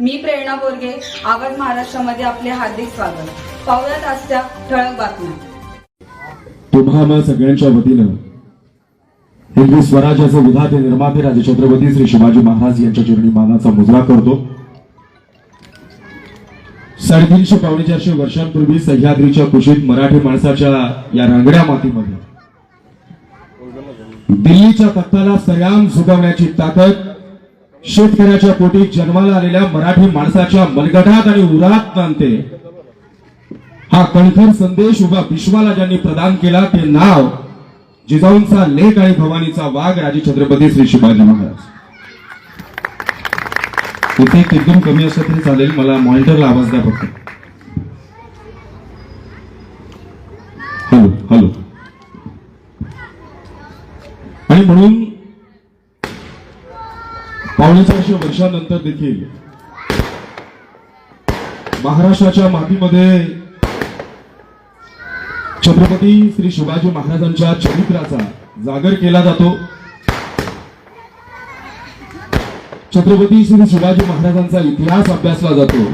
मी प्रेरणा बोरगे आवाज महाराष्ट्रामध्ये आपले हार्दिक स्वागत. पाहुयात आजच्या ठळक बातम्या. तुम्हा सगळ्यांच्या वतीनं हिंदवी स्वराज्याचे विधाते निर्माते राजे छत्रपती श्री शिवाजी महाराज यांच्या चरणी मानाचा मुजरा करतो. साडेतीनशे पावणे चारशे वर्षांपूर्वी सह्याद्रीच्या कुशीत मराठी माणसाच्या या रांगड्या मातीमध्ये दिल्लीच्या तख्ताला सयाम झुकवण्याची ताकद शेतकऱ्याच्या पोटी जन्माला आलेल्या मराठी माणसाच्या मनगटात आणि उरात नांदते. हा कणखर संदेश उभा विश्वाला ज्यांनी प्रदान केला ते नाव जिजाऊंचा लेख आणि भवानीचा वाघ राजे छत्रपती श्री शिवाजी महाराज. इथे एकदम कमी असलं तरी चालेल मला मॉनिटरला आवाज द्या फक्त. Hello hello. आणि म्हणून पावणे चारशे वर्षानंतर देखील महाराष्ट्राच्या मातीमध्ये छत्रपती श्री शिवाजी महाराजांच्या चरित्राचा जागर केला जातो. छत्रपती श्री शिवाजी महाराजांचा इतिहास अभ्यासला जातो.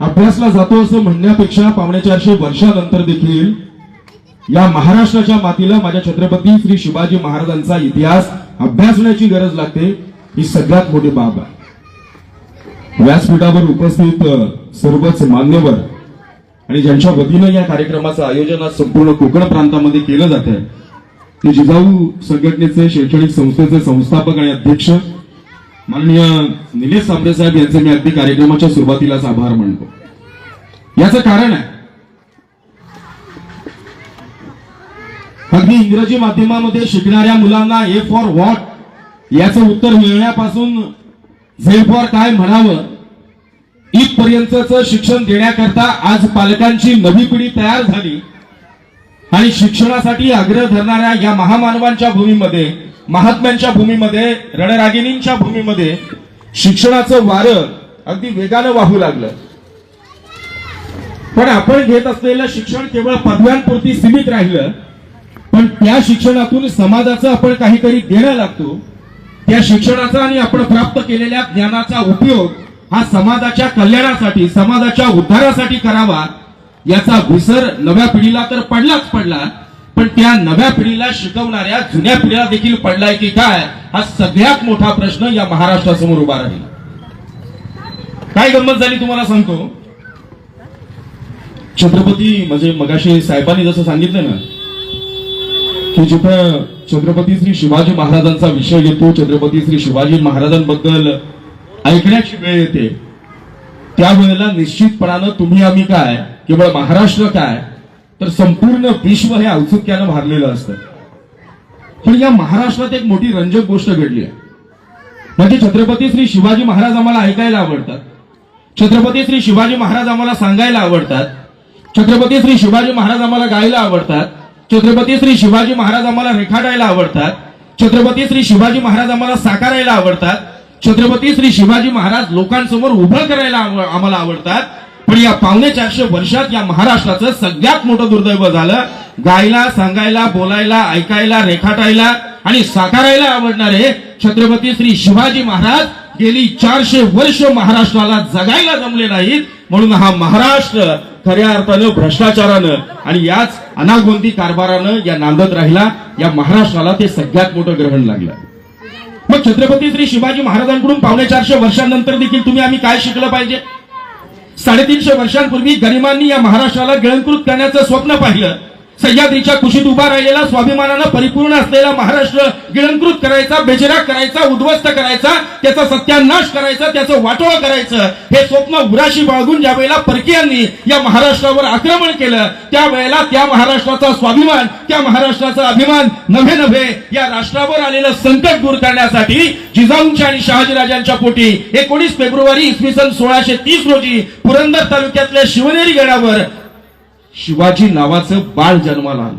अभ्यासला जातो असं म्हणण्यापेक्षा पावणे चारशे वर्षानंतर देखील या महाराष्ट्राच्या मातीला माझ्या छत्रपती श्री शिवाजी महाराजांचा इतिहास अभ्यासण्याची गरज लागते ही सगळ्यात मोठी बाब आहे. व्यासपीठावर उपस्थित सर्वच मान्यवर आणि ज्यांच्या वतीनं या कार्यक्रमाचं आयोजन आज संपूर्ण कोकण प्रांतामध्ये केलं जात आहे ते जिजाऊ संघटनेचे शैक्षणिक संस्थेचे संस्थापक आणि अध्यक्ष माननीय निलेश सांबरे साहेब यांचे मी अगदी कार्यक्रमाच्या सुरुवातीलाच आभार मानतो. याचं कारण आहे अगदी इंग्रजी माध्यमामध्ये शिकणाऱ्या मुलांना ए फॉर व्हॉट याचं उत्तर मिळण्यापासून झेड फॉर काय म्हणावं? इथपर्यंतचं शिक्षण देण्याकरता आज पालकांची नवी पिढी तयार झाली. आणि शिक्षणासाठी आग्रह धरणाऱ्या या महामानवांच्या भूमीमध्ये महात्म्यांच्या भूमीमध्ये रणरागिणींच्या भूमीमध्ये शिक्षणाचं वारं अगदी वेगानं वाहू लागलं. पण आपण घेत असलेलं शिक्षण केवळ पदव्यांपुरती सीमित राहिलं. पण त्या शिक्षणातून समाजाचं आपण काहीतरी देणं लागतो. त्या शिक्षणाचा आणि आपण प्राप्त केलेल्या ज्ञानाचा उपयोग हा समाजाच्या कल्याणासाठी समाजाच्या उद्धारासाठी करावा याचा विसर नव्या पिढीला तर पडलाच पडला. पण त्या नव्या पिढीला शिकवणाऱ्या जुन्या पिढीला देखील पडलाय की काय हा सगळ्यात मोठा प्रश्न या महाराष्ट्रासमोर उभा राहील. काय गंमत झाली तुम्हाला सांगतो? छत्रपती म्हणजे मगाशी साहेबांनी जसं सांगितलं ना की जिथं छत्रपती श्री शिवाजी महाराजांचा विषय येतो छत्रपती श्री शिवाजी महाराजांबद्दल ऐकण्याची वेळ येते. त्यावेळेला निश्चितपणानं तुम्ही आम्ही काय केवळ महाराष्ट्र काय तर संपूर्ण विश्व हे औत्सुक्यानं भारलेलं असतं. पण या महाराष्ट्रात एक मोठी रंजक गोष्ट घडली आहे. म्हणजे छत्रपती श्री शिवाजी महाराज आम्हाला ऐकायला आवडतात. छत्रपती श्री शिवाजी महाराज आम्हाला सांगायला आवडतात. छत्रपती श्री शिवाजी महाराज आम्हाला गायला आवडतात. छत्रपती श्री शिवाजी महाराज आम्हाला रेखाटायला आवडतात. छत्रपती श्री शिवाजी महाराज आम्हाला साकारायला आवडतात. छत्रपती श्री शिवाजी महाराज लोकांसमोर उभं करायला आम्हाला आवडतात. पण या पावणे चारशे वर्षात या महाराष्ट्राचं सगळ्यात मोठं दुर्दैव झालं. गायला सांगायला बोलायला ऐकायला रेखाटायला आणि साकारायला आवडणारे छत्रपती श्री शिवाजी महाराज गेली चारशे वर्ष महाराष्ट्राला जगायला जमले नाहीत. म्हणून हा महाराष्ट्र खऱ्या अर्थानं भ्रष्टाचारानं आणि याच अनागोंदी कारभारानं या नांदत राहिला या महाराष्ट्राला ते सगळ्यात मोठं ग्रहण लागलं. मग छत्रपती श्री शिवाजी महाराजांकडून पावणे चारशे वर्षांनंतर देखील तुम्ही आम्ही काय शिकलं पाहिजे? साडेतीनशे वर्षांपूर्वी गरिबांनी या महाराष्ट्राला गिळंकृत करण्याचं स्वप्न पाहिलं. सह्याद्रीच्या कुशीत उभा राहिलेला स्वाभिमानानं परिपूर्ण असलेला महाराष्ट्र गिळंकृत करायचा बेजरा करायचा उद्ध्वस्त करायचा त्याचा सत्यानाश करायचा त्याचं वाटोळ करायचं हे स्वप्न उराशी बाळगून ज्या वेळेला परकीयांनी या महाराष्ट्रावर आक्रमण केलं त्यावेळेला त्या महाराष्ट्राचा स्वाभिमान त्या महाराष्ट्राचा अभिमान नव्हे नव्हे या राष्ट्रावर आलेलं संकट दूर करण्यासाठी जिजाऊंच्या आणि शहाजीराजांच्या पोटी एकोणीस फेब्रुवारी इसवी सन सोळाशे तीस रोजी पुरंदर तालुक्यातल्या शिवनेरी गडावर शिवाजी नावाचं बाळ जन्माला आलं.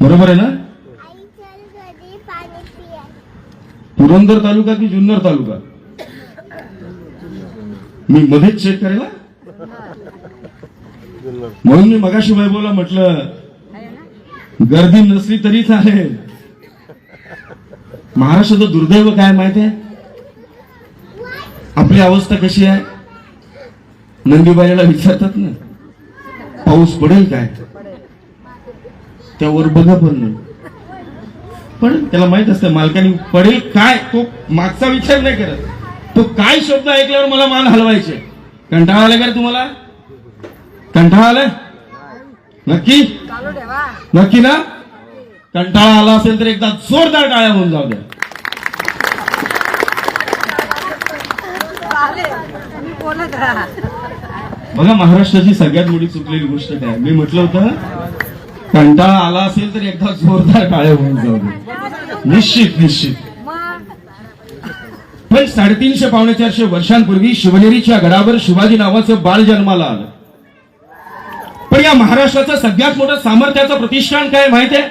बरोबर आहे ना? पुरंदर तालुका की जुन्नर तालुका? मी मध्येच चेक करायला म्हणून मी मगाशी वैभवला म्हटलं गर्दी नसली तरी चालेल. महाराष्ट्राचं दुर्दैव काय माहिती आहे? आपली अवस्था कशी आहे? नंदीबाईला विचारतात ना पाऊस पडेल काय? त्यावर बघा पण पण त्याला माहीत असतं मालकाने पडेल काय तो मागचा विचार नाही करत. तो काय शब्द ऐकल्यावर मला मान हलवायचे. कंटाळा आलाय का रे तुम्हाला? कंटाळा आलाय? नक्की? नक्की ना? कंटाळा आला असेल तर एकदा जोरदार टाळ्या होऊन जाऊ द्या. बघा महाराष्ट्राची सगळ्यात मोठी चुकलेली गोष्ट काय? मी म्हटलं होतं कंटाळा आला असेल तर एकदा जोरदार टाळ्या होऊन जाऊ निश्चित निश्चित. पण साडेतीनशे पावणे चारशे वर्षांपूर्वी शिवनेरीच्या गडावर शिवाजी नावाचं बाळ जन्माला आलं. पण या महाराष्ट्राचं सगळ्यात मोठं सामर्थ्याचं प्रतिष्ठान काय माहितीये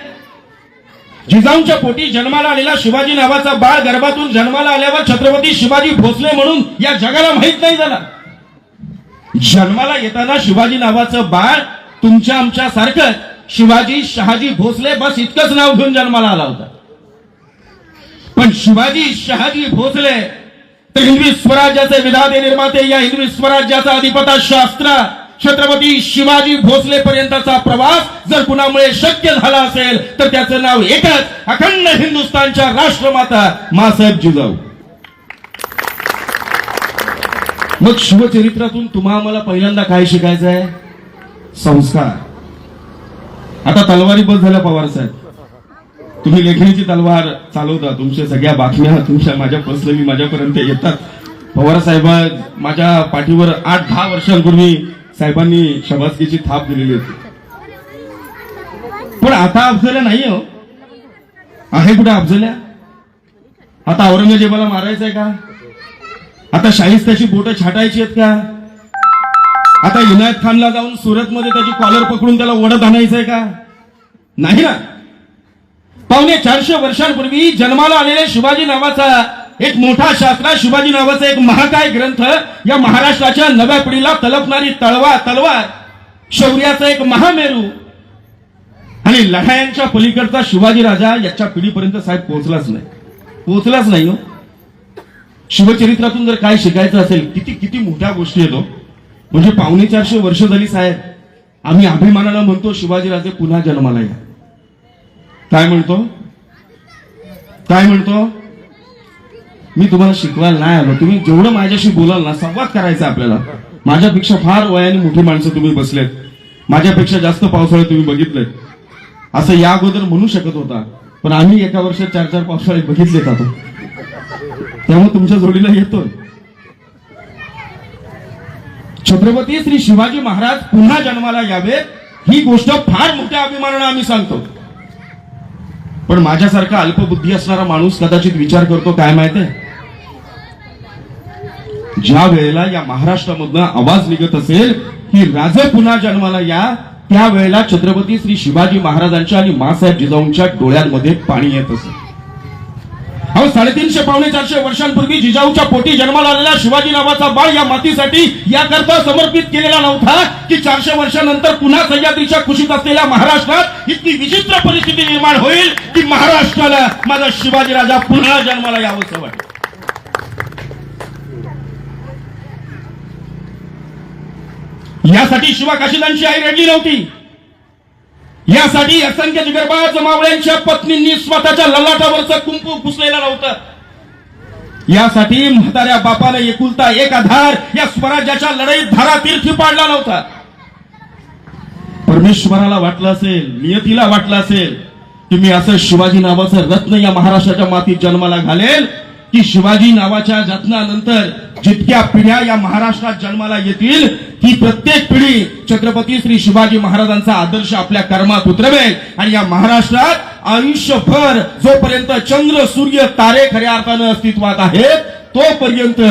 जिजाऊंच्या पोटी जन्माला आलेला शिवाजी नावाचा बाळ गर्भातून जन्माला आल्यावर छत्रपती शिवाजी भोसले म्हणून या जगाला माहीत नाही झाला. जन्माला येताना शिवाजी नावाचं बाळ तुमच्या आमच्या सारखं शिवाजी शहाजी भोसले बस इतकंच नाव घेऊन जन्माला आला होता. पण शिवाजी शहाजी भोसले तर हिंदवी स्वराज्याचे विधाते निर्माते या हिंदवी स्वराज्याचा अधिपता शास्त्र छत्रपती शिवाजी भोसले पर्यंतचा प्रवास जर कुणामुळे शक्य झाला असेल तर त्याचं नाव एकच अखंड हिंदुस्थानच्या राष्ट्रमाता मासाहेब जिजाऊ. मग शिवचरित्रातून तुम्हा मला पहिल्यांदा काय शिकायचं आहे? संस्कार. आता तलवारी बस झाल्या पवार साहेब. तुम्ही लेखणीची तलवार चालवता तुमच्या सगळ्या बातम्या तुमच्या माझ्या पर्सनली माझ्यापर्यंत येतात. पवार साहेब माझ्या पाठीवर आठ दहा वर्षांपूर्वी साहेबांनी शबासकीची थाप दिलेली होती. पण आता अफजल्या नाही हो. आहे कुठे अफजल्या? आता औरंगजेबाला मारायचंय का? आता शाहिस्ताची बोट छाटायची आहेत का? आता इनायत खानला जाऊन सुरत मध्ये त्याची कॉलर पकडून त्याला ओढत आणायचंय का? नाही ना. पावणे चारशे वर्षांपूर्वी जन्माला आलेले शिवाजी नावाचा एक मोठा शास्त्र शिवाजी नावाचा एक महाकाय ग्रंथ या महाराष्ट्राच्या नव्या पिढीला तलपणारी तळवा तलवार शौर्याचा एक महामेरू. आणि लढायांच्या पलीकडचा शिवाजी राजा याच्या पिढीपर्यंत साहेब पोहोचलाच नाही. पोहोचलाच नाही हो. शिवचरित्रातून जर काय शिकायचं असेल किती किती मोठ्या गोष्टी येतो हो. म्हणजे पावणे चारशे वर्ष झाली साहेब. आम्ही अभिमानानं म्हणतो शिवाजीराजे पुन्हा जन्माला या. काय म्हणतो? काय म्हणतो? मी तुम्हाला शिकवायला नाही आलो. तुम्ही जेवढं माझ्याशी बोलाल ना संवाद करायचा आपल्याला. माझ्यापेक्षा फार वयाने मोठी माणसं तुम्ही बसलेत. माझ्यापेक्षा जास्त पावसाळे तुम्ही बघितलेत. असं या अगोदर म्हणू शकत होता. पण आम्ही एका वर्षात चार चार पावसाळे बघितलेत आता. त्यामुळे तुमच्या जोडीला येतोय. छत्रपती श्री शिवाजी महाराज पुन्हा जन्माला यावेत. ही गोष्ट फार मोठ्या अभिमानानं आम्ही सांगतो. पण माझ्यासारखा अल्पबुद्धी असणारा माणूस कदाचित विचार करतो काय माहितीये ज्या वेळेला या महाराष्ट्रामधनं आवाज निघत असेल की राजे पुन्हा जन्माला या त्यावेळेला छत्रपती श्री शिवाजी महाराजांच्या आणि मासाहेब जिजाऊंच्या डोळ्यांमध्ये पाणी येत असे अहो साडेतीनशे पावणे चारशे वर्षांपूर्वी जिजाऊच्या पोटी जन्माला आलेला शिवाजी नावाचा बाळ या मातीसाठी याकरता समर्पित केलेला नव्हता की चारशे वर्षानंतर पुन्हा सह्याद्रीच्या खुशीत असलेल्या महाराष्ट्रात इतकी विचित्र परिस्थिती निर्माण होईल की महाराष्ट्राला माझा शिवाजी राजा पुन्हा जन्माला यावंसं वाटेल. यासाठी शिवा काशीदांची आई रडली नव्हती. यासाठी असंख्य जिगरबाज मावळ्यांच्या पत्नींनी स्वतःच्या ललाटावरचं कुंकू पुसलेलं नव्हतं. यासाठी म्हाताऱ्या बापाने एकुलता एक आधार या स्वराज्याच्या लढाईत धारा तीर्थी पाडला नव्हता. परमेश्वराला वाटलं असेल नियतीला वाटलं असेल की मी असं शिवाजी नावाचं रत्न या महाराष्ट्राच्या मातीत जन्माला घालेल की शिवाजी नावाच्या जतनानंतर जितक्या पिढ्या या महाराष्ट्रात जन्माला येतील ती प्रत्येक पिढी छत्रपती श्री शिवाजी महाराजांचा आदर्श आपल्या कर्मात उतरवेल. आणि या महाराष्ट्रात आयुष्यभर जोपर्यंत चंद्र सूर्य तारे खऱ्या अर्थानं अस्तित्वात आहेत तोपर्यंत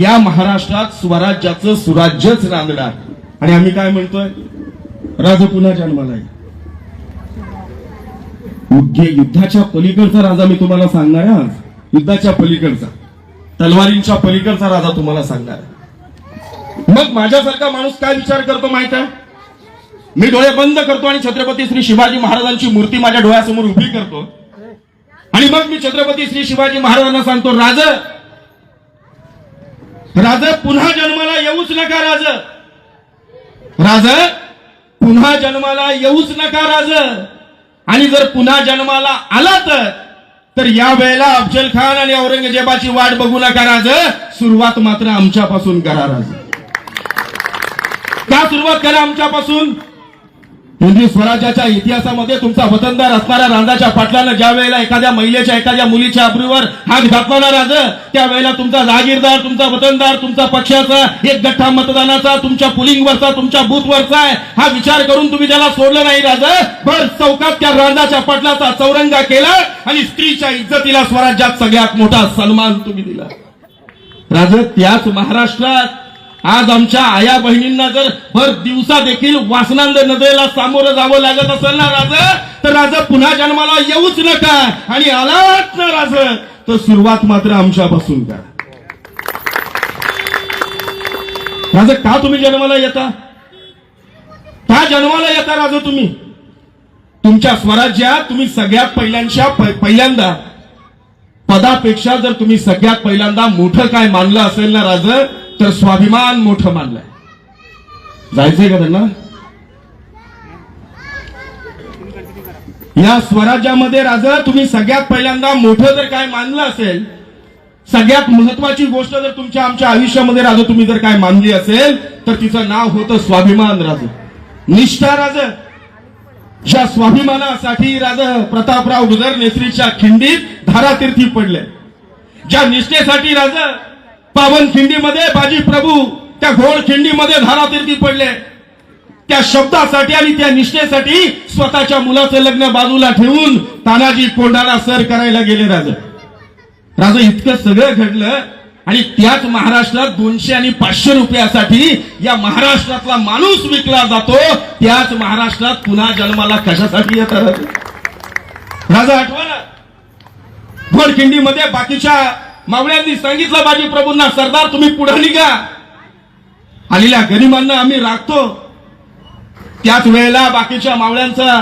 या महाराष्ट्रात स्वराज्याचं सुराज्यच रांगणार. आणि आम्ही काय म्हणतोय? राजा पुन्हा जन्माला युद्धाच्या पलीकडचा राजा मी तुम्हाला सांगणार आहे आज. युद्धाच्या पलीकडचा तलवारींच्या पलीकडचा राजा तुम्हाला सांगणार मग माझ्यासारखा माणूस काय विचार करतो माहीत आहे? मी डोळे बंद करतो आणि छत्रपती श्री शिवाजी महाराजांची मूर्ती माझ्या डोळ्यासमोर उभी करतो. आणि मग मी छत्रपती श्री शिवाजी महाराजांना सांगतो राज राज पुन्हा जन्माला येऊच नका राज. राज पुन्हा जन्माला येऊच नका राज. आणि जर पुन्हा जन्माला आला तर तर या वेळेला अफजल खान आणि औरंगजेबाची वाट बघू नका राज. सुरुवात मात्र आमच्यापासून करा राज. का सुरुवात करा आमच्यापासून? हिंदवी स्वराज्याच्या इतिहासामध्ये तुमचा वतनदार असणाऱ्या राजाच्या पाटलानं ज्या वेळेला एखाद्या महिलेच्या एखाद्या मुलीच्या अब्रूवर हात घातला राज त्यावेळेला तुमचा जागीरदार तुमचा वतनदार तुमचा पक्षाचा एक गठ्ठा मतदानाचा तुमच्या पुलिंगवरचा तुमच्या बूथवरचा आहे हा विचार करून तुम्ही त्याला सोडलं नाही राज. भर चौकात त्या राजाच्या पाटलाचा चौरंगा केला आणि स्त्रीच्या इज्जतीला स्वराज्यात सगळ्यात मोठा सन्मान तुम्ही दिला. राज त्याच महाराष्ट्रात आज आमच्या आया बहिणींना जर भर दिवसा देखील वासनांद नदीला सामोरं जावं लागत असेल ना राज तर राज पुन्हा जन्माला येऊच नका आणि आलाच ना राज तर सुरुवात मात्र आमच्यापासून करा. राज का तुम्ही जन्माला येता? का जन्माला येता राज तुम्ही? तुमच्या स्वराज्यात तुम्ही सगळ्यात पहिल्यांच्या पहिल्यांदा पदापेक्षा जर तुम्ही सगळ्यात पहिल्यांदा मोठं काय मानलं असेल ना राज तर स्वाभिमान मोठं मानलाय. जायचंय का त्यांना? या स्वराज्यामध्ये राजा तुम्ही सगळ्यात पहिल्यांदा मोठं जर काय मानलं असेल सगळ्यात महत्वाची गोष्ट जर तुमच्या आमच्या आयुष्यामध्ये राज तुम्ही जर काय मानली असेल तर तिचं नाव होतं स्वाभिमान राज. निष्ठा राज. ज्या स्वाभिमानासाठी राज प्रतापराव गुजर नेसरीच्या खिंडीत धारातीर्थी पडले. ज्या निष्ठेसाठी राज पावन खिंडीमध्ये बाजी प्रभू त्या घोड खिंडीमध्ये धारातीर्थी पडले. त्या शब्दासाठी आणि त्या निष्ठेसाठी स्वतःच्या मुलाचं लग्न बाजूला ठेवून तानाजी कोंडाला सर करायला गेले राज. राज इतकं सगळं घडलं आणि त्याच महाराष्ट्रात दोनशे आणि पाचशे रुपयासाठी या महाराष्ट्रातला माणूस विकला जातो त्याच महाराष्ट्रात पुन्हा जन्माला कशासाठी येतात राजा? आठवा ना. घोडखिंडीमध्ये बाकीच्या मावळ्यांनी सांगितलं माझी प्रभूंना सरदार तुम्ही पुढे निघा. आलेल्या गरिबांना आम्ही राखतो त्याच वेळेला बाकीच्या मावळ्यांचा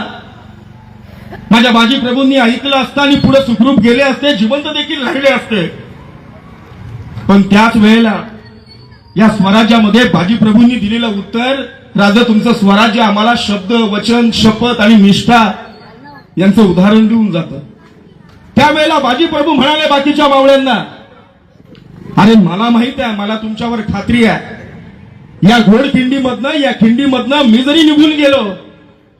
माझ्या बाजी प्रभूंनी ऐकलं असतं आणि पुढे सुखरूप गेले असते जिवंत देखील राहिले असते. पण त्याच वेळेला या स्वराज्यामध्ये बाजी प्रभूंनी दिलेलं उत्तर राजा तुमचं स्वराज्य आम्हाला शब्द वचन शपथ आणि निष्ठा यांचं उदाहरण देऊन जातं. त्यावेळेला बाजी प्रभू म्हणाले बाकीच्या मावळ्यांना अरे मला माहीत आहे मला तुमच्यावर खात्री आहे. या घोड खिंडीमधनं या खिंडीमधनं मी जरी निघून गेलो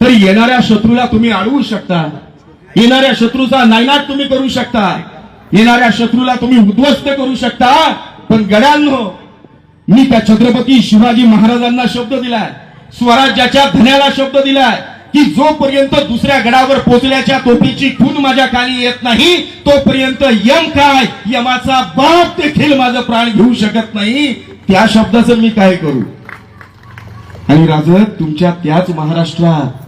तरी येणाऱ्या शत्रूला तुम्ही अडवू शकता. येणाऱ्या शत्रूचा नायनाट तुम्ही करू शकता. येणाऱ्या शत्रूला तुम्ही उद्ध्वस्त करू शकता. पण गड्यांनो मी त्या छत्रपती शिवाजी महाराजांना शब्द दिलाय स्वराज्याच्या धन्याला शब्द दिलाय. की जोपर्यंत दुसऱ्या गडावर पोचल्याच्या टोपीची खून माझ्या खाली येत नाही तोपर्यंत यम काय? यमाचा बाप देखील माझं प्राण घेऊ शकत नाही. त्या शब्दाचं मी काय करू? आणि राजत तुमच्या त्याच महाराष्ट्रात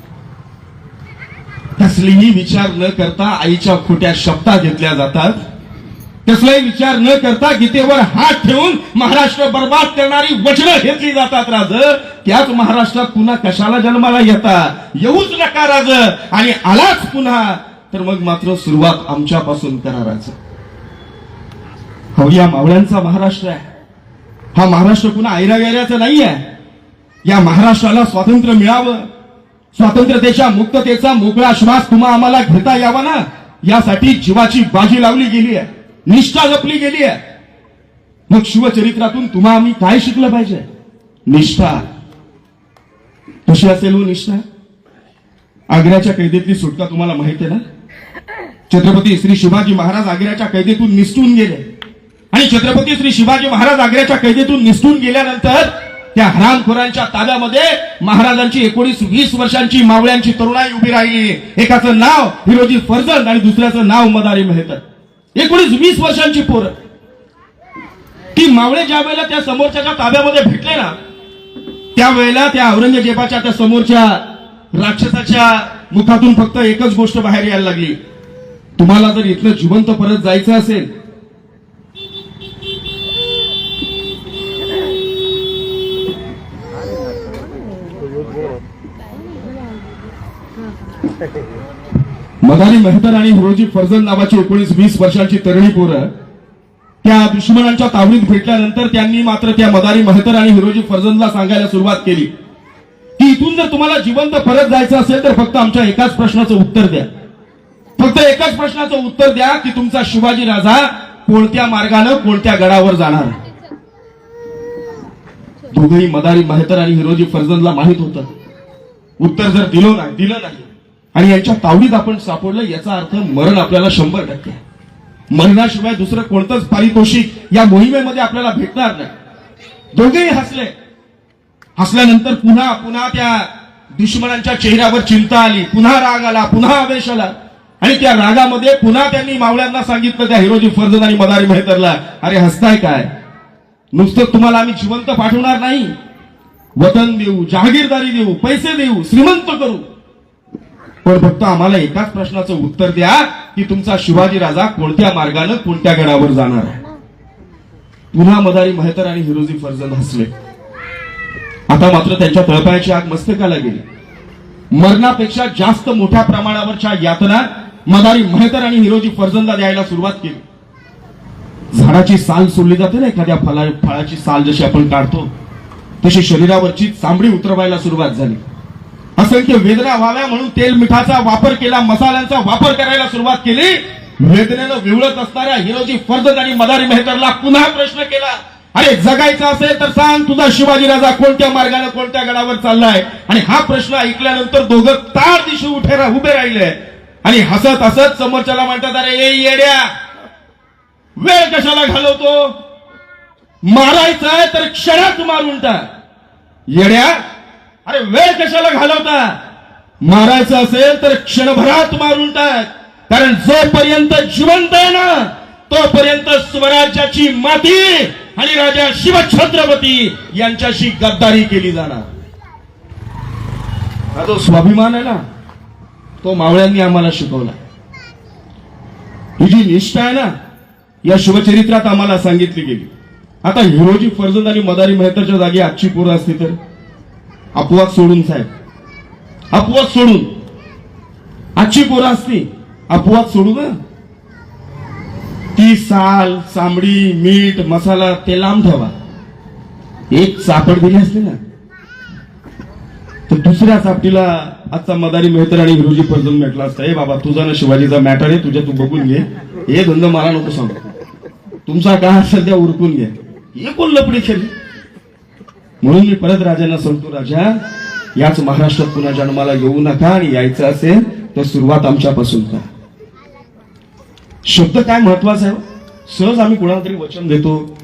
कसलीही विचार न करता आईच्या खोट्या शब्दा घेतल्या जातात. कसलाही विचार न करता गीतेवर हात ठेवून महाराष्ट्र बर्बाद करणारी वचनं घेतली जातात राज. त्याच महाराष्ट्रात पुन्हा कशाला जन्माला येता येऊच नका राज. आणि आलाच पुन्हा. तर मग मात्र सुरुवात आमच्यापासून करा राज. हो या मावळ्यांचा महाराष्ट्र आहे. हा महाराष्ट्र पुन्हा ऐरागैऱ्याचा नाही आहे. या महाराष्ट्राला स्वातंत्र्य मिळावं. स्वातंत्र्यतेच्या मुक्ततेचा मोकळा श्वास तुम्हा आम्हाला घेता यावा ना? यासाठी जीवाची बाजी लावली गेली आहे. निष्ठा जपली गेली आहे. मग शिवचरित्रातून तुम्हा आम्ही काय शिकलं पाहिजे? निष्ठा. कशी असेल हो निष्ठा? आग्र्याच्या कैदेतली सुटका तुम्हाला माहीत आहे ना? छत्रपती श्री शिवाजी महाराज आग्र्याच्या कैदेतून निसटून गेले. आणि छत्रपती श्री शिवाजी महाराज आग्र्याच्या कैदेतून निसटून गेल्यानंतर त्या हरामखोरांच्या ताब्यामध्ये महाराजांची एकोणीस वीस वर्षांची मावळ्यांची तरुणाई उभी राहिली. एकाचं नाव हिरोजी फर्जंद आणि दुसऱ्याचं नाव मदारी मेहतर. एकोणीस वीस वर्षांची पोरं. ती मावळे ज्या वेळेला त्या समोरच्या ताब्यामध्ये भेटले ना त्यावेळेला त्या औरंगजेबाच्या त्या समोरच्या राक्षसाच्या मुखातून फक्त एकच गोष्ट बाहेर यायला लागली. तुम्हाला जर इथलं जिवंत परत जायचं असेल मदारी मेहतर आणि हिरोजी फर्जन नावाची एकोणीस वीस वर्षांची तरुणी पोरं त्या दुश्मनांच्या तावडीत भेटल्यानंतर त्यांनी मात्र त्या मदारी मेहतर आणि हिरोजी फर्जनला सांगायला सुरुवात केली. की इथून जर तुम्हाला जिवंत परत जायचं असेल तर फक्त आमच्या एकाच प्रश्नाचं उत्तर द्या. फक्त एकाच प्रश्नाचं उत्तर द्या की तुमचा शिवाजी राजा कोणत्या मार्गानं कोणत्या गडावर जाणार? दोघही मदारी मेहतर आणि हिरोजी फर्जनला माहीत होतं. उत्तर जर दिलं नाही दिलं नाही. आणि यांच्या तावडीत आपण सापडलं याचा अर्थ मरण आपल्याला शंभर टक्के मरणाशिवाय दुसरं कोणतंच पारितोषिक या मोहिमेमध्ये आपल्याला भेटणार नाही. दोघेही हसले. हसल्यानंतर पुन्हा पुन्हा त्या दुश्मनांच्या चेहऱ्यावर चिंता आली पुन्हा राग आला पुन्हा आवेश आला. आणि त्या रागामध्ये पुन्हा त्यांनी मावळ्यांना सांगितलं त्या हिरोजी फर्जन आणि मदारी मेहतरला अरे हसताय काय? नुसतं तुम्हाला आम्ही जिवंत पाठवणार नाही. वतन देऊ जहागीरदारी देऊ पैसे देऊ श्रीमंत करू. पण फक्त आम्हाला एकाच प्रश्नाचं उत्तर द्या की तुमचा शिवाजी राजा कोणत्या मार्गानं कोणत्या गडावर जाणार आहे? पुन्हा मदारी मेहतर आणि हिरोजी फर्जन हसले. आता मात्र त्यांच्या तळपायाची आग मस्तकाला गेली. मरणापेक्षा जास्त मोठ्या प्रमाणावरच्या यातना मदारी मेहतर आणि हिरोजी फर्जनला द्यायला सुरुवात केली. झाडाची साल सोडली जाते ना एखाद्या फळा फळाची साल जशी आपण काढतो तशी शरीरावरची चांबडी उतरवायला सुरुवात झाली. असंख्य वेदना व्हाव्या म्हणून तेल मिठाचा वापर केला मसाल्यांचा वापर करायला सुरुवात केली. वेदनेनं विवळत असणाऱ्या हिरोजी फर्जत आणि मदारी मेहतरला पुन्हा प्रश्न केला. अरे जगायचं असेल तर सांग तुझा शिवाजी राजा कोणत्या मार्गाने कोणत्या गडावर चाललाय? आणि हा प्रश्न ऐकल्यानंतर दोघं तार दिशे उठे उभे राहिले. आणि हसत हसत समोरच्याला म्हणतात अरे ए येड्या वेळ कशाला घालवतो? मारायचं आहे तर क्षणात मारून टाक. येड्या अरे वेळ कशाला घालवता? मारायचं असेल तर क्षणभरात मारून टाक. कारण जोपर्यंत जिवंत आहे ना तोपर्यंत स्वराज्याची माती आणि राजा शिवछत्रपती यांच्याशी गद्दारी केली जाणार. हा जो स्वाभिमान आहे ना तो मावळ्यांनी आम्हाला शिकवला. ही जी निष्ठा आहे ना या शिवचरित्रात आम्हाला सांगितली गेली. आता हिरोजी फर्जंद आणि मदारी मेहताच्या जागी आजची पूर असती तर? अपवाद सोडून साहेब. अपवाद सोडून. आजची पोरं असती. अपवाद सोडून ना. ती साल चांबडी मीठ मसाला ते लांब ठेवा. एक सापड दिली असते ना तर दुसऱ्या सापटीला आजचा मदारी मेहतर आणि हिरोजी पर्जन भेटला असता. हे बाबा तुझा ना शिवाजीचा मॅटर आहे तुझ्या तू बघून घे. हे धंदा मला नको सांग. तुमचा काय असेल त्या उरकून घ्या हे कोण लपडी खेळली? म्हणून मी परत राजांना सांगतो राजा याच महाराष्ट्रात पुन्हा जन्माला येऊ नका आणि यायचं असेल तर सुरुवात आमच्यापासून का शब्द काय महत्त्वाचा आहे? सहज आम्ही कुणाला तरी वचन देतो.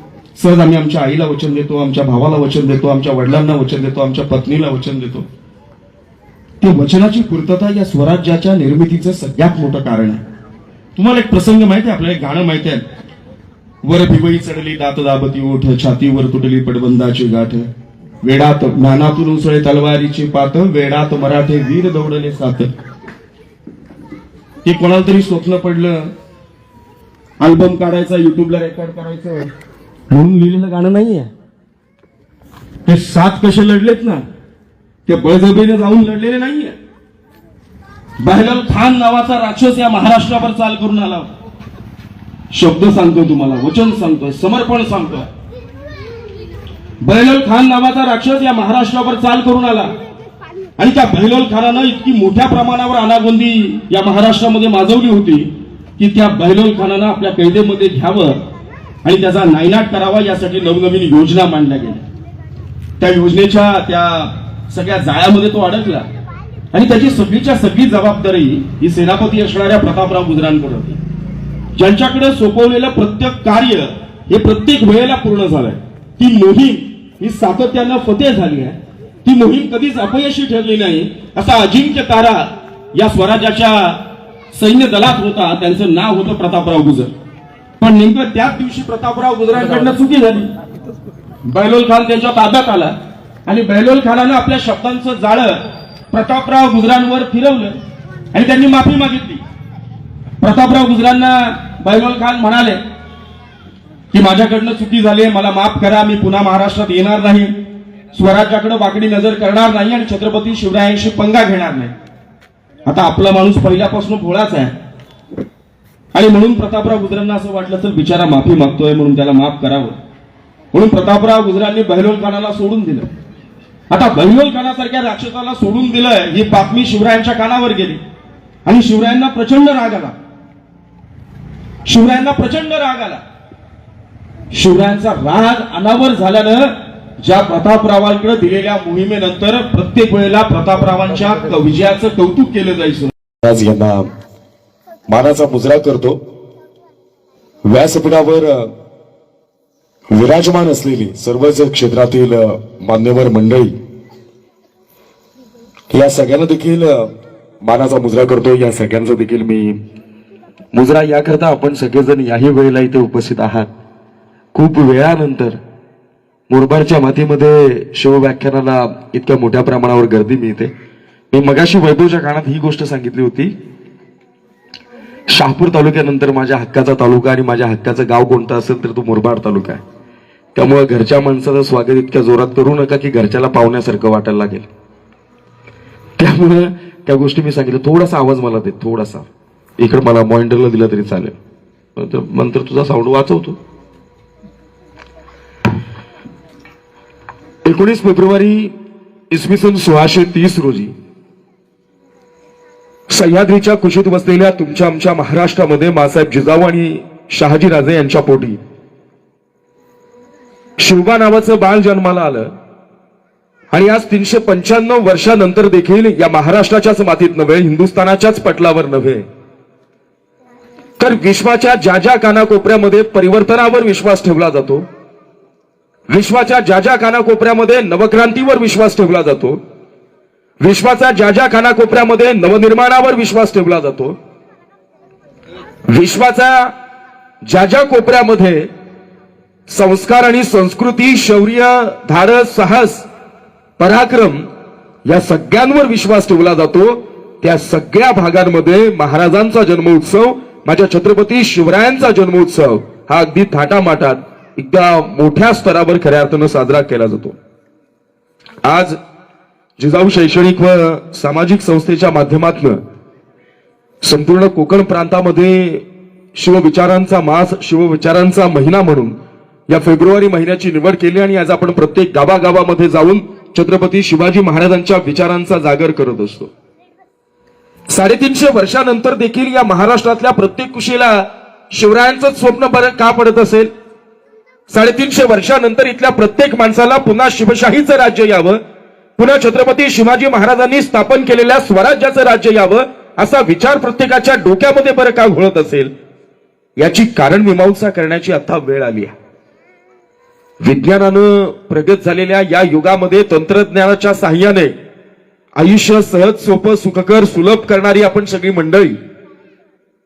सहज आम्ही आमच्या आईला वचन देतो आमच्या भावाला वचन देतो आमच्या वडिलांना वचन देतो आमच्या पत्नीला वचन देतो. ते वचनाची पूर्तता या स्वराज्याच्या निर्मितीचं सगळ्यात मोठं कारण आहे. तुम्हाला एक प्रसंग माहिती आहे? आपल्याला एक गाणं माहिती आहे. वर भिवई चढली दात दाबती ओठ छातीवर तुटली पडबंदाची गाठ. वेडात ज्ञानातून उसळे तलवारीची पात वेडात मराठे वीर दौडले सात. ते कोणाला तरी स्वप्न पडलं? अल्बम काढायचा युट्यूबला रेकॉर्ड करायचं. म्हणून लिहिलेलं गाणं नाहीये. ते सात कसे लढलेत ना ते बळजबरीने जाऊन लढलेले नाहीये. बहलल खान नावाचा राक्षस या महाराष्ट्रावर चाल करून आला. शब्द सांगतोय तुम्हाला वचन सांगतोय समर्पण सांगतोय. बहलोल खान नावाचा राक्षस या महाराष्ट्रावर चाल करून आला. आणि त्या बहलोल खानानं इतकी मोठ्या प्रमाणावर अनागोंदी या महाराष्ट्रामध्ये माजवली होती की त्या बहलोल खानानं आपल्या कैदेमध्ये घ्यावं आणि त्याचा नायनाट करावा यासाठी नवनवीन योजना मांडल्या गेल्या. त्या योजनेच्या त्या सगळ्या जाळ्यामध्ये तो अडकला. आणि त्याची सगळीच्या सगळी जबाबदारी ही सेनापती असणाऱ्या प्रतापराव गुजरांकडे होती. ज्यांच्याकडे सोपवलेलं प्रत्येक कार्य हे प्रत्येक वेळेला पूर्ण झालंय. ती मोहीम ही सातत्यानं फतेह झाली आहे. ती मोहीम कधीच अपयशी ठरली नाही. असा अजिंक्य तारा या स्वराज्याच्या सैन्य दलात होता. त्यांचं नाव होतं प्रतापराव गुजर. पण नेमकं त्याच दिवशी प्रतापराव गुजरांकडनं चुकी झाली. बैलोल खान त्यांच्या ताब्यात आला. आणि बैलोल खानानं आपल्या शब्दांचं जाळं प्रतापराव गुजरांवर फिरवलं. आणि त्यांनी माफी मागितली. प्रतापराव गुजरांना बैलोल खान म्हणाले की माझ्याकडनं चुकी झाली आहे मला माफ करा मी पुन्हा महाराष्ट्रात येणार नाही. स्वराज्याकडे वाकडी नजर करणार नाही आणि छत्रपती शिवरायांशी पंगा घेणार नाही. आता आपला माणूस पहिल्यापासून भोळाच आहे. आणि म्हणून प्रतापराव गुजरांना असं वाटलं तर बिचारा माफी मागतोय म्हणून त्याला माफ करावं. म्हणून प्रतापराव गुजरांनी बहिलोल खानाला सोडून दिलं. आता बहिलोल खानासारख्या राक्षसाला सोडून दिलं ही बातमी शिवरायांच्या कानावर गेली. आणि शिवरायांना प्रचंड राग आला. शिवरायांना प्रचंड राग आला. शिवरायांचा राग अनावर झाल्यानं ज्या प्रतापरावांकडे दिलेल्या मोहिमेनंतर प्रत्येक वेळेला प्रतापरावांच्या विजयाचं कौतुक केलं जायचं आज यांना मानाचा मुजरा करतो. व्यासपीठावर विराजमान असलेली सर्वच क्षेत्रातील मान्यवर मंडळी या सगळ्यांना देखील मानाचा मुजरा करतो या सगळ्यांचा देखील मी मुजरा याकरता आपण सगळेजण याही वेळेला इथे उपस्थित आहात. खूप वेळानंतर मुरबाडच्या मातीमध्ये शिवव्याख्यानाला इतक्या मोठ्या प्रमाणावर गर्दी मिळते. मी मगाशी वैभवच्या काळात ही गोष्ट सांगितली होती. शहापूर तालुक्यानंतर माझ्या हक्काचा तालुका आणि माझ्या हक्काचं गाव कोणतं असेल तर तो मुरबाड तालुका आहे. त्यामुळे घरच्या माणसाचं स्वागत इतक्या जोरात करू नका की घरच्याला पाहुण्यासारखं वाटायला लागेल. त्यामुळं त्या गोष्टी मी सांगितलं थोडासा आवाज मला दे थोडासा. इकडं मला मॉइंडरला दिला तरी चालेल. नंतर नंतर तुझा साऊंड वाचवतो. एकोणीस फेब्रुवारी इसवी सन सोळाशे तीस रोजी सह्याद्रीच्या कुशीत बसलेल्या तुमच्या आमच्या महाराष्ट्रामध्ये मासाहेब जिजाऊ आणि शहाजीराजे यांच्या पोटी. शिवबा नावाचं बाळ जन्माला आलं. आणि आज तीनशे पंच्याण्णव वर्षानंतर देखील या महाराष्ट्राच्याच मातीत नव्हे हिंदुस्थानाच्याच पटलावर नव्हे. तर विश्वाच्या ज्या ज्या कानाकोपऱ्यामध्ये परिवर्तनावर विश्वास ठेवला जातो विश्वाच्या ज्या ज्या कानाकोपऱ्यामध्ये नवक्रांतीवर विश्वास ठेवला जातो. विश्वाच्या ज्या ज्या कानाकोपऱ्यामध्ये नवनिर्माणावर विश्वास ठेवला जातो. विश्वाचा ज्या ज्या कोपऱ्यामध्ये संस्कार आणि संस्कृती शौर्य धाडस साहस पराक्रम या सगळ्यांवर विश्वास ठेवला जातो. त्या सगळ्या भागांमध्ये महाराजांचा जन्मोत्सव माझ्या छत्रपती शिवरायांचा जन्मोत्सव हा अगदी थाटामाटात एकदा मोठ्या स्तरावर खऱ्या अर्थानं साजरा केला जातो. आज जिजाऊ शैक्षणिक व सामाजिक संस्थेच्या माध्यमातून संपूर्ण कोकण प्रांतामध्ये शिवविचारांचा मास शिवविचारांचा महिना म्हणून या फेब्रुवारी महिन्याची निवड केली आणि आज आपण प्रत्येक गावागावामध्ये जाऊन छत्रपती शिवाजी महाराजांच्या विचारांचा जागर करत असतो. साडेतीनशे वर्षानंतर देखील या महाराष्ट्रातल्या प्रत्येक कुशीला शिवरायांचंच स्वप्न बरं का पडत असेल? साडेतीनशे वर्षानंतर इथल्या प्रत्येक माणसाला पुन्हा शिवशाहीचं राज्य यावं पुन्हा छत्रपती शिवाजी महाराजांनी स्थापन केलेल्या स्वराज्याचं राज्य यावं असा विचार प्रत्येकाच्या डोक्यामध्ये बरं का घोळत असेल? याची कारण मीमांसा करण्याची आता वेळ आली आहे. विज्ञानानं प्रगत झालेल्या या युगामध्ये तंत्रज्ञानाच्या साह्याने आयुष्य सहज सोपं सुखकर सुलभ करणारी आपण सगळी मंडळी.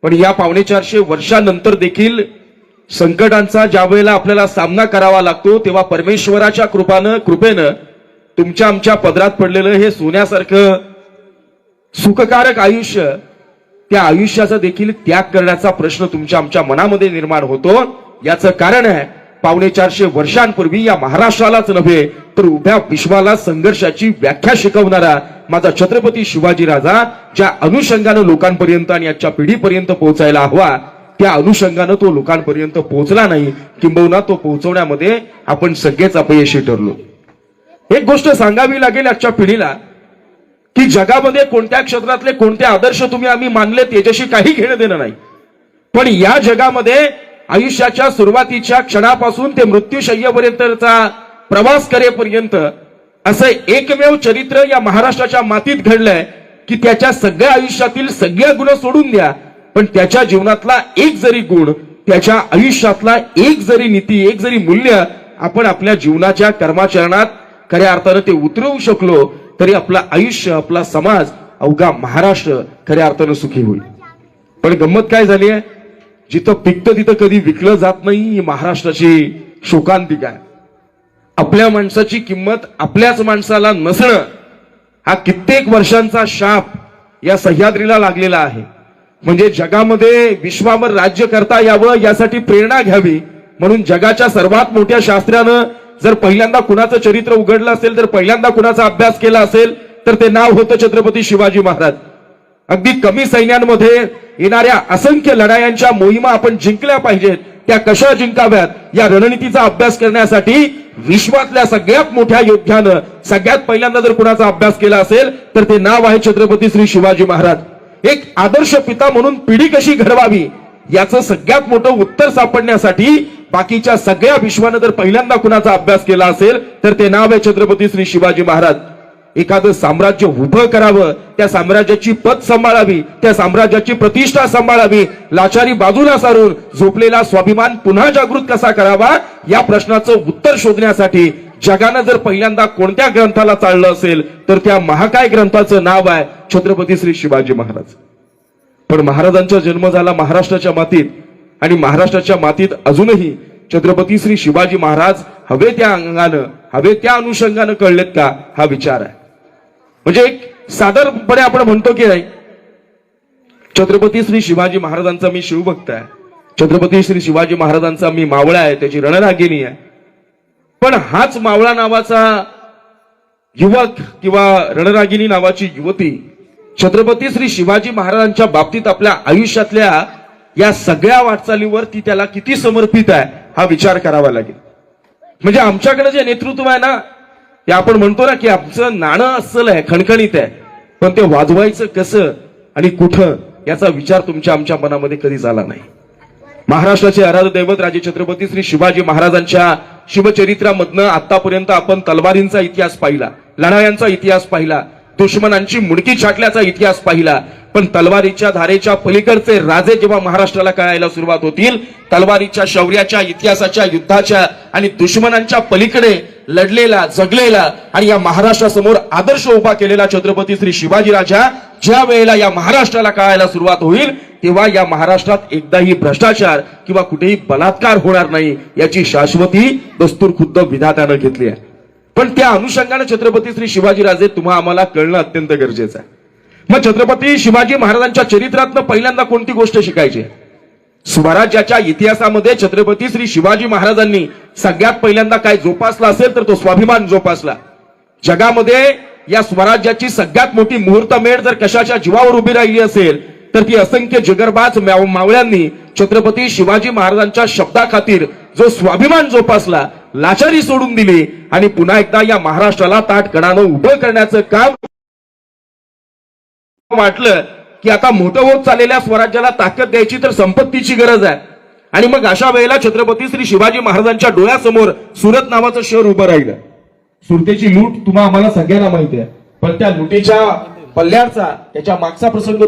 पण या पावणे चारशे वर्षानंतर देखील संकटांचा ज्या वेळेला आपल्याला सामना करावा लागतो तेव्हा परमेश्वराच्या कृपानं कृपेनं तुमच्या आमच्या पदरात पडलेलं हे सोन्यासारखं सुखकारक आयुष्य त्या आयुष्याचा देखील त्याग करण्याचा प्रश्न तुमच्या आमच्या मनामध्ये निर्माण होतो. याचं कारण आहे पावणे चारशे वर्षांपूर्वी या महाराष्ट्रालाच नव्हे तर उभ्या विश्वाला संघर्षाची व्याख्या शिकवणारा माझा छत्रपती शिवाजी राजा ज्या अनुषंगानं लोकांपर्यंत आणि आजच्या पिढीपर्यंत पोहोचायला हवा त्या अनुषंगानं तो लोकांपर्यंत पोहोचला नाही. किंबहुना तो पोहोचवण्यामध्ये आपण सगळेच अपयशी ठरलो. एक गोष्ट सांगावी लागेल आजच्या पिढीला की जगामध्ये कोणत्या क्षेत्रातले कोणते आदर्श तुम्ही आम्ही मानले त्याच्याशी काही घेणं देणं नाही. पण या जगामध्ये आयुष्याच्या सुरुवातीच्या क्षणापासून ते मृत्यूशय्यपर्यंतचा प्रवास करेपर्यंत असं एकमेव चरित्र या महाराष्ट्राच्या मातीत घडलंय की त्याच्या सगळ्या आयुष्यातील सगळ्या गुण सोडून द्या. पण त्याच्या जीवनातला एक जरी गुण त्याच्या आयुष्यातला एक जरी नीती एक जरी मूल्य आपण आपल्या जीवनाच्या कर्माचरणात खऱ्या अर्थानं ते उतरवू शकलो तरी आपलं आयुष्य आपला समाज अवघा महाराष्ट्र खऱ्या अर्थानं सुखी होईल. पण गंमत काय झाली आहे? जिथं पिकतं तिथं कधी विकलं जात नाही ही महाराष्ट्राची शोकांतिका आहे. आपल्या माणसाची किंमत आपल्याच माणसाला नसणं हा कित्येक वर्षांचा शाप या सह्याद्रीला लागलेला आहे. म्हणजे जगामध्ये विश्वावर राज्य करता यावं यासाठी प्रेरणा घ्यावी. म्हणून जगाच्या सर्वात मोठ्या शास्त्रानं जर पहिल्यांदा कुणाचं चरित्र उघडलं असेल तर पहिल्यांदा कुणाचा अभ्यास केला असेल तर ते नाव होतं छत्रपती शिवाजी महाराज. अगदी कमी सैन्यांमध्ये येणाऱ्या असंख्य लढायांच्या मोहिमा आपण जिंकल्या पाहिजेत त्या कशा जिंकाव्यात या रणनीतीचा अभ्यास करण्यासाठी विश्वातल्या सगळ्यात मोठ्या योद्ध्यानं सगळ्यात पहिल्यांदा जर कुणाचा अभ्यास केला असेल तर ते नाव आहे छत्रपती श्री शिवाजी महाराज. एक आदर्श पिता म्हणून पिढी कशी घडवावी याचं सगळ्यात मोठं उत्तर सापडण्यासाठी बाकीच्या सगळ्या विश्वानं जर पहिल्यांदा कुणाचा अभ्यास केला असेल तर ते नाव आहे छत्रपती श्री शिवाजी महाराज. एखादं साम्राज्य उभं करावं त्या साम्राज्याची पद सांभाळावी त्या साम्राज्याची प्रतिष्ठा सांभाळावी लाचारी बाजूला सारून झोपलेला स्वाभिमान पुन्हा जागृत कसा करावा या प्रश्नाचं उत्तर शोधण्यासाठी जगानं जर पहिल्यांदा कोणत्या ग्रंथाला चाललं असेल तर त्या महाकाय ग्रंथाचं नाव आहे छत्रपती श्री शिवाजी महाराज. पण महाराजांचा जन्म झाला महाराष्ट्राच्या मातीत आणि महाराष्ट्राच्या मातीत अजूनही छत्रपती श्री शिवाजी महाराज हवे त्या अंगानं हवे त्या अनुषंगानं कळलेत का हा विचार आहे. म्हणजे एक साधारणपणे आपण म्हणतो की नाही छत्रपती श्री शिवाजी महाराजांचा मी शिवभक्त आहे. छत्रपती श्री शिवाजी महाराजांचा मी मावळा आहे त्याची रणरागिणी आहे. पण हाच मावळा नावाचा युवक किंवा रणरागिनी नावाची युवती छत्रपती श्री शिवाजी महाराजांच्या बाबतीत आपल्या आयुष्यातल्या या सगळ्या वाटचालीवर ती त्याला किती समर्पित आहे हा विचार करावा लागेल. म्हणजे आमच्याकडे जे नेतृत्व आहे ना ते आपण म्हणतो ना की आमचं नाणं अस्सल आहे खणखणीत आहे. पण ते वाजवायचं कसं आणि कुठं याचा विचार तुमच्या आमच्या मनामध्ये कधी झाला नाही. महाराष्ट्राचे आराध्य दैवत राजे छत्रपती श्री शिवाजी महाराजांच्या शिवचरित्रामधनं आतापर्यंत आपण तलवारींचा इतिहास पाहिला लढायांचा इतिहास पाहिला दुश्मनांची मुडकी छाटल्याचा इतिहास पाहिला पण तलवारीच्या धारेच्या पलीकडचे राजे जेव्हा महाराष्ट्राला कळायला सुरुवात होतील तलवारीच्या शौर्याच्या इतिहासाच्या युद्धाच्या आणि दुश्मनांच्या पलीकडे लढलेला जगलेला आणि या महाराष्ट्रासमोर आदर्श उभा केलेला छत्रपती श्री शिवाजी राजा ज्या वेळेला या महाराष्ट्राला कळायला सुरुवात होईल तेव्हा या महाराष्ट्रात एकदाही भ्रष्टाचार किंवा कुठेही बलात्कार होणार नाही याची शाश्वती दस्तूर खुद्द विधात्यानं घेतली आहे. पण त्या अनुषंगाने छत्रपती श्री शिवाजीराजे तुम्हा आम्हाला कळणं अत्यंत गरजेचं आहे. मग छत्रपती शिवाजी महाराजांच्या चरित्रातनं पहिल्यांदा कोणती गोष्ट शिकायची? स्वराज्याच्या इतिहासामध्ये छत्रपती श्री शिवाजी महाराजांनी सगळ्यात पहिल्यांदा काय जोपासला असेल तर तो स्वाभिमान जोपासला. जगामध्ये या स्वराज्याची सगळ्यात मोठी मुहूर्तमेढ जर कशाच्या जीवावर उभी राहिली असेल तर ती असंख्य जगरबाज मावळ्यांनी छत्रपती शिवाजी महाराजांच्या शब्दाखातीर जो स्वाभिमान जोपासला लाचारी सोडून दिली आणि पुन्हा एकदा या महाराष्ट्राला ताटकणानं उभं करण्याचं काम वाटलं की आता मोठं होत चाललेल्या स्वराज्याला ताकद द्यायची तर संपत्तीची गरज आहे. आणि मग अशा वेळेला छत्रपती श्री शिवाजी महाराजांच्या डोळ्यासमोर सुरत नावाचं शहर उभं राहिलं. सुरतेची लूट तुम्हा आम्हाला सगळ्यांना माहिती आहे. पण त्या लुटेच्या पल्ल्याचा त्याच्या मागचा प्रसंग